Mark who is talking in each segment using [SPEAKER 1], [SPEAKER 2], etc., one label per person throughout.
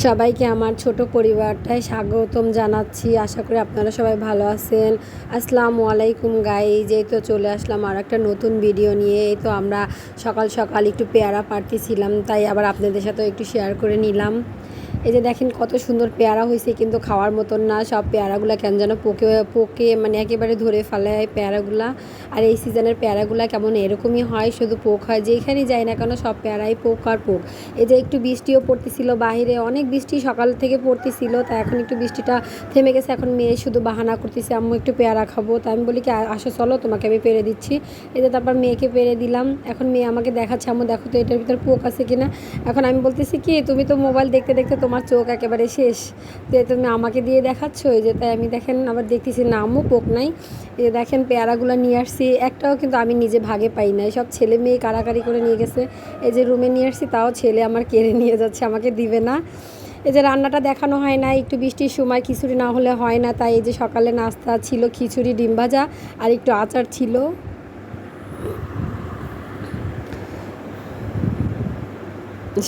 [SPEAKER 1] সবাইকে আমার ছোট পরিবারটায় স্বাগতম জানাচ্ছি। আশা করি আপনারা সবাই ভালো আছেন। আসসালামু আলাইকুম গাই যেই তো চলে আসলাম আর একটা নতুন ভিডিও নিয়ে। এই তো আমরা সকাল সকাল একটু পেয়ারা পাড়তেছিলাম তাই আবার আপনাদের সাথেও একটু শেয়ার করে নিলাম। এই যে দেখেন কত সুন্দর পেয়ারা হয়েছে কিন্তু খাওয়ার মতন না, সব পেয়ারাগুলা কেন যেন পোকে পোকে মানে একেবারে ধরে ফেলে পেয়ারাগুলা। আর এই সিজনের পেয়ারাগুলা কেমন এরকমই হয়, শুধু পোক হয়, যেখানেই যায় না কেন সব পেয়ারাই পোক আর পোক। এই যে একটু বৃষ্টিও পড়তেছিল বাইরে অনেক বৃষ্টি সকাল থেকে পড়তেছিল, তা এখন একটু বৃষ্টিটা থেমে গেছে, এখন মেয়ে শুধু বাহানা করতেছে, আম্মু, একটু পেয়ারা খাব। তা আমি বলি কি আসো, চলো, তোমাকে আমি পেরে দিচ্ছি। এই যে তারপর মেয়েকে পেরে দিলাম, এখন মেয়ে আমাকে দেখাচ্ছে, আম্মু, দেখো তো এটার ভিতর পোক আছে কিনা? এখন আমি বলতেছি কি, তুমি তো মোবাইল দেখতে দেখতে তোমার চোখ একেবারে শেষ। যে তুমি আমাকে দিয়ে দেখাচ্ছ, এই যে তাই আমি দেখেন আবার দেখতেছি নামও পোক নাই। এই দেখেন পেয়ারাগুলো নিয়ে আসছি, একটাও কিন্তু আমি নিজে ভাগে পাই নাই। সব ছেলে মেয়ে কারাকারি করে নিয়ে গেছে। এই যে রুমে নিয়ে আসছি, তাও ছেলে আমার কেড়ে নিয়ে যাচ্ছে, আমাকে দিবে না। এই যে রান্নাটা দেখানো হয় না একটু বৃষ্টির সময় খিচুড়ি না হলে হয় না। তাই এই যে সকালে নাস্তা ছিল খিচুড়ি, ডিম ভাজা আর একটু আচার ছিল।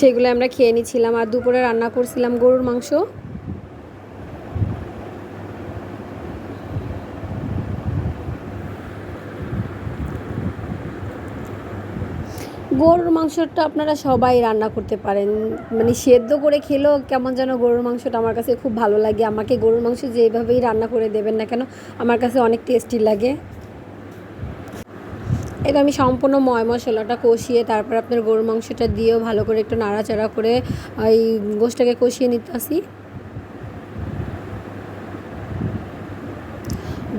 [SPEAKER 1] সেগুলো আমরা খেয়ে নিচ্ছিলাম আর দুপুরে রান্না করছিলাম গরুর মাংস। গরুর মাংসটা আপনারা সবাই রান্না করতে পারেন। মানে সেদ্ধ করে খেলেও কেমন যেন গরুর মাংসটা আমার কাছে খুব ভালো লাগে। আমাকে গরুর মাংস যেভাবেই রান্না করে দেবেন না কেন, আমার কাছে অনেক টেস্টি লাগে। এটা আমি সম্পূর্ণ ময় মশলাটা কষিয়ে তারপর আপনার গরুর মাংসটা দিয়েও ভালো করে একটু নাড়াচাড়া করে, ওই গোষ্ঠটাকে কষিয়ে নিতে আসি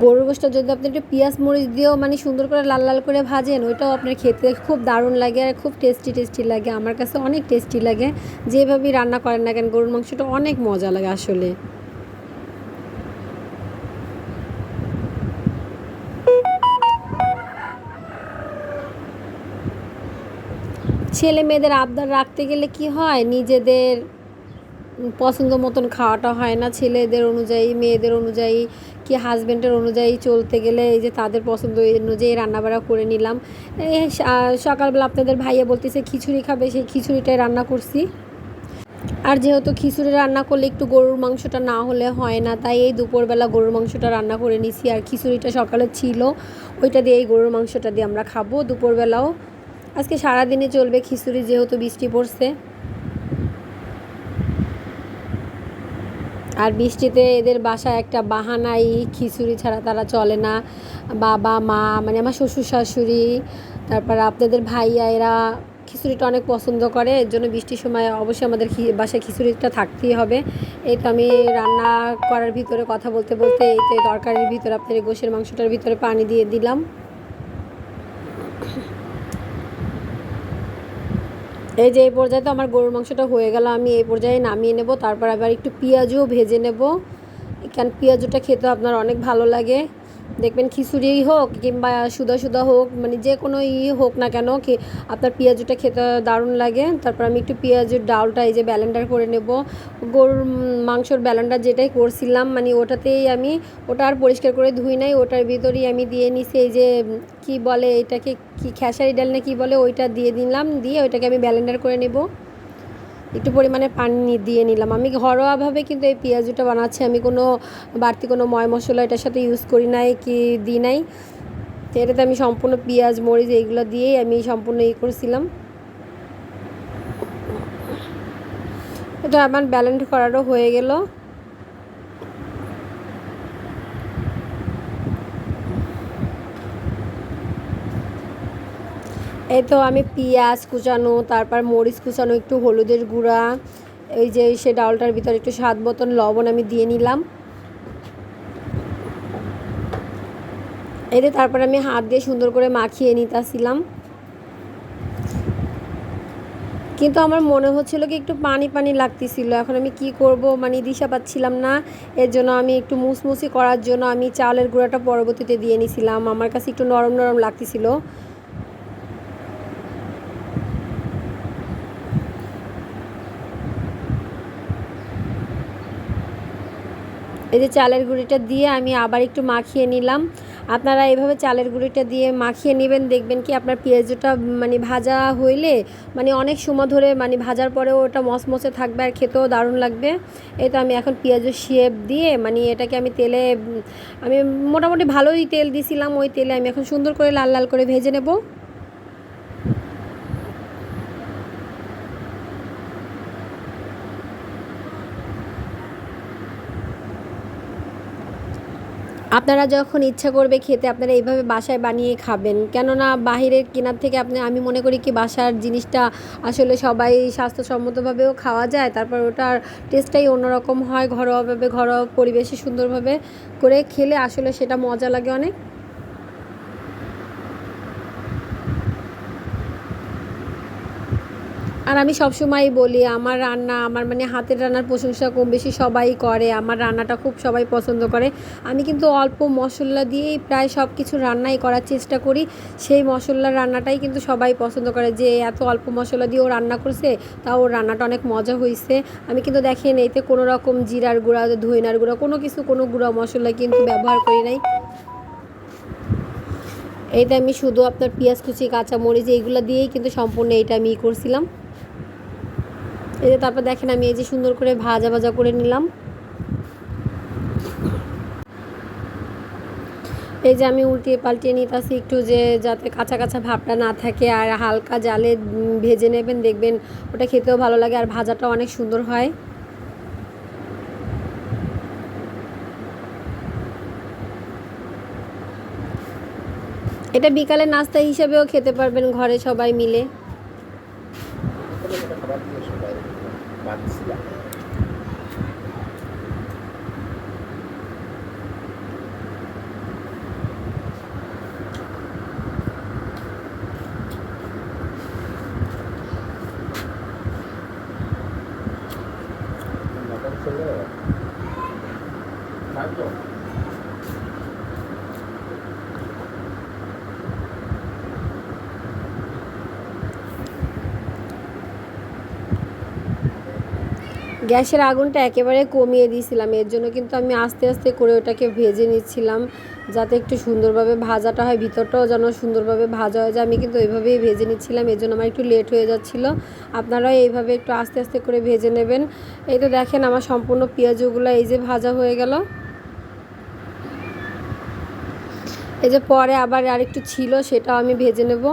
[SPEAKER 1] গরুর গোষ্ঠটা যদি আপনি একটু পেঁয়াজ মরিচ দিয়েও মানে সুন্দর করে লাল লাল করে ভাজেন, ওইটাও আপনার খেতে খুব দারুণ লাগে আর খুব টেস্টি টেস্টি লাগে। আমার কাছে অনেক টেস্টি লাগে। যেভাবেই রান্না করেন না কেন, গরুর মাংসটা অনেক মজা লাগে আসলে। ছেলে মেয়েদের আবদার রাখতে গেলে কি হয়? নিজেদের পছন্দ মতন খাওয়াটা হয় না। ছেলেদের অনুযায়ী, মেয়েদের অনুযায়ী কি হাজব্যান্ডের অনুযায়ী চলতে গেলে এই যে তাদের পছন্দ অনুযায়ী রান্নাবাড়া করে নিলাম। সকালবেলা আপনাদের ভাইয়া বলতেছে, খিচুড়ি খাবে, সেই খিচুড়িটাই রান্না করছি। আর যেহেতু খিচুড়ি রান্না করলে একটু গরুর মাংসটা না হলে হয় না, তাই এই দুপুরবেলা গরুর মাংসটা রান্না করে নিছি। আর খিচুড়িটা সকালে ছিল, ওইটা দিয়ে এই গরুর মাংসটা দিয়ে আমরা খাব। দুপুরবেলাও আজকে সারাদিনে চলবে খিচুড়ি, যেহেতু বৃষ্টি পড়ছে। আর বৃষ্টিতে এদের বাসায় একটা বাহানাই, খিচুড়ি ছাড়া তারা চলে না। বাবা, মা মানে আমার শ্বশুর শাশুড়ি, তারপর আপনাদের ভাইয়া, এরা খিচুড়িটা অনেক পছন্দ করে, এর জন্য বৃষ্টির সময় অবশ্যই আমাদের বাসায় খিচুড়িটা থাকতেই হবে। এই তো আমি রান্না করার ভিতরে কথা বলতে বলতে এই তো তরকারির ভিতরে আপনার গোশের মাংসটার ভিতরে পানি দিয়ে দিলাম। এই যে এই পর্যায়ে তো আমার গরুর মাংসটা হয়ে গেল, আমি এই পর্যায়ে নামিয়ে নেব, তারপর আবার একটু পেঁয়াজও ভেজে নেব। কারণ পেঁয়াজটা খেতে আপনার অনেক ভালো লাগে। দেখবেন খিচুড়ি হোক কিংবা সুদা সুদা হোক মানে যে কোনো ই হোক না কেন কি আপনার পেঁয়াজটা খেতে দারুণ লাগে। তারপর আমি একটু পেঁয়াজের ডালটা এই যে ব্যালেন্ডার করে নেব। গরুর মাংসর ব্যালেন্ডার যেটাই করছিলাম মানে ওটাতেই আমি ওটা আর পরিষ্কার করে ধুই নাই, ওটার ভিতরেই আমি দিয়ে নিছি এই যে, কি বলে এটাকে, কি খেসারি ডাল না কি বলে ওইটা দিয়ে দিলাম, দিয়ে ওইটাকে আমি ব্যালেন্ডার করে নেব। একটু পরিমাণে পানি দিয়ে নিলাম। আমি ঘরোয়াভাবে কিন্তু এই পেঁয়াজুটা বানাচ্ছি। আমি কোনো বাড়তি কোনো ময় মশলা এটার সাথে ইউজ করি নাই কি দিই নাই। তো এটাতে আমি সম্পূর্ণ পেঁয়াজ, মরিচ এইগুলো দিয়েই আমি সম্পূর্ণ ইয়ে করেছিলাম। এটা আমার ব্যালেন্স করারও হয়ে গেল। এই তো আমি পেঁয়াজ কুচানো, তারপর মরিচ কুচানো, একটু হলুদের গুঁড়া, এই যে সে ডালটার ভিতরে একটু স্বাদ মতন লবণ আমি দিয়ে নিলাম। এতে তারপর আমি হাত দিয়ে সুন্দর করে মাখিয়ে নিতেছিলাম। কিন্তু আমার মনে হচ্ছিল কি একটু পানি পানি লাগতেছিল, এখন আমি কি করব? মানে দিশা পাচ্ছিলাম না, এর জন্য আমি একটু মুসমুসি করার জন্য আমি চালের গুঁড়াটা পরবর্তীতে দিয়ে নিছিলাম। আমার কাছে একটু নরম নরম লাগতেছিল। এই যে চালের গুঁড়িটা দিয়ে আমি আবার একটু মাখিয়ে নিলাম। আপনারা এইভাবে চালের গুঁড়িটা দিয়ে মাখিয়ে নেবেন, দেখবেন কি আপনার পেঁয়াজটা মানে ভাজা হইলে মানে অনেক সময় ধরে মানে ভাজার পরেও ওটা মচমচে থাকবে আর খেতেও দারুণ লাগবে। এই তো আমি এখন পেঁয়াজের শেপ দিয়ে মানে এটাকে আমি তেলে, আমি মোটামুটি ভালোই তেল দিছিলাম, ওই তেলে আমি এখন সুন্দর করে লাল লাল করে ভেজে নেব। আপনারা যখন ইচ্ছা করবে খেতে, আপনারা এইভাবে বাসায় বানিয়ে খাবেন। কেননা বাহিরের কেনার থেকে আপনি, আমি মনে করি কি, বাসার জিনিসটা আসলে সবাই স্বাস্থ্যসম্মতভাবেও খাওয়া যায়। তারপর ওটার টেস্টটাই অন্যরকম হয়, ঘরোয়াভাবে, ঘরোয়া পরিবেশে সুন্দরভাবে করে খেলে আসলে সেটা মজা লাগে অনেক। আর আমি সবসময়ই বলি, আমার রান্না, আমার মানে হাতের রান্নার প্রশংসা কম বেশি সবাই করে, আমার রান্নাটা খুব সবাই পছন্দ করে। আমি কিন্তু অল্প মশলা দিয়েই প্রায় সব কিছু রান্নাই করার চেষ্টা করি। সেই মশলার রান্নাটাই কিন্তু সবাই পছন্দ করে, যে এত অল্প মশলা দিয়ে ও রান্না করছে, তাও ওর রান্নাটা অনেক মজা হয়েছে আমি কিন্তু দেখেন, এতে কোনো রকম জিরার গুঁড়া, ধইনার গুঁড়া, কোনো কিছু, কোনো গুঁড়া মশলা কিন্তু ব্যবহার করি নাই। এইটা আমি শুধু আপনার পেঁয়াজ কুচি, কাঁচামরিচ, এইগুলো দিয়েই কিন্তু সম্পূর্ণ এইটা আমি করছিলাম। এই যে তারপর দেখেন আমি এই যে সুন্দর করে ভাজা ভাজা করে নিলাম। এই যে আমি উল্টিয়ে পাল্টিয়ে নিতেছি একটু যে যাতে কাঁচা কাঁচা ভাবটা না থাকে আর হালকা জালে ভেজে নেবেন, দেখবেন ওটা খেতেও ভালো লাগে আর ভাজাটা অনেক সুন্দর হয়। এটা বিকালে নাস্তা হিসেবেও খেতে পারবেন ঘরে সবাই মিলে।
[SPEAKER 2] sila.
[SPEAKER 1] গ্যাসের আগুনটা একেবারে কমিয়ে দিয়েছিলাম। এর জন্য কিন্তু আমি আস্তে আস্তে করে ওটাকে ভেজে নিচ্ছিলাম, যাতে একটু সুন্দরভাবে ভাজাটা হয়, ভিতরটাও যেন সুন্দরভাবে ভাজা হয়ে যায়। আমি কিন্তু ওইভাবেই ভেজে নিচ্ছিলাম, এর জন্য আমার একটু লেট হয়ে যাচ্ছিল। আপনারাও এইভাবে একটু আস্তে আস্তে করে ভেজে নেবেন। এই তো দেখেন আমার সম্পূর্ণ পেঁয়াজগুলো এই যে ভাজা হয়ে গেল। এই যে পরে আবার আরেকটু ছিল, সেটাও আমি ভেজে নেব।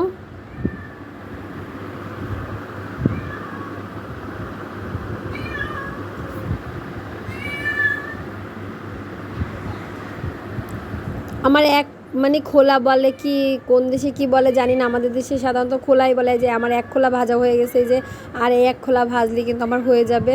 [SPEAKER 1] আমার এক মানে খোলা বলে কি, কোন দেশে কি বলে জানি না। আমাদের দেশে সাধারণত খোলাই বলে যে, আমার এক খোলা ভাজা হয়ে গেছে যে, আর এক খোলা ভাজলে কিন্তু আমার হয়ে যাবে।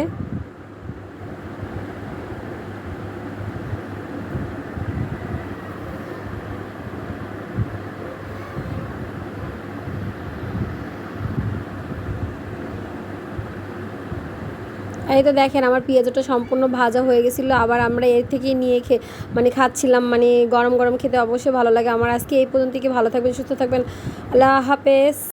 [SPEAKER 1] এই তো দেখেন, আমার পেঁয়াজটা সম্পূর্ণ ভাজা হয়ে গেছিল, আবার আমরা এর থেকেই নিয়ে খে মানে খাচ্ছিলাম মানে গরম গরম খেতে অবশ্যই ভালো লাগে। আমার আজকে এই পর্যন্ত কি ভালো থাকবেন, সুস্থ থাকবেন। আল্লাহ হাফেজ।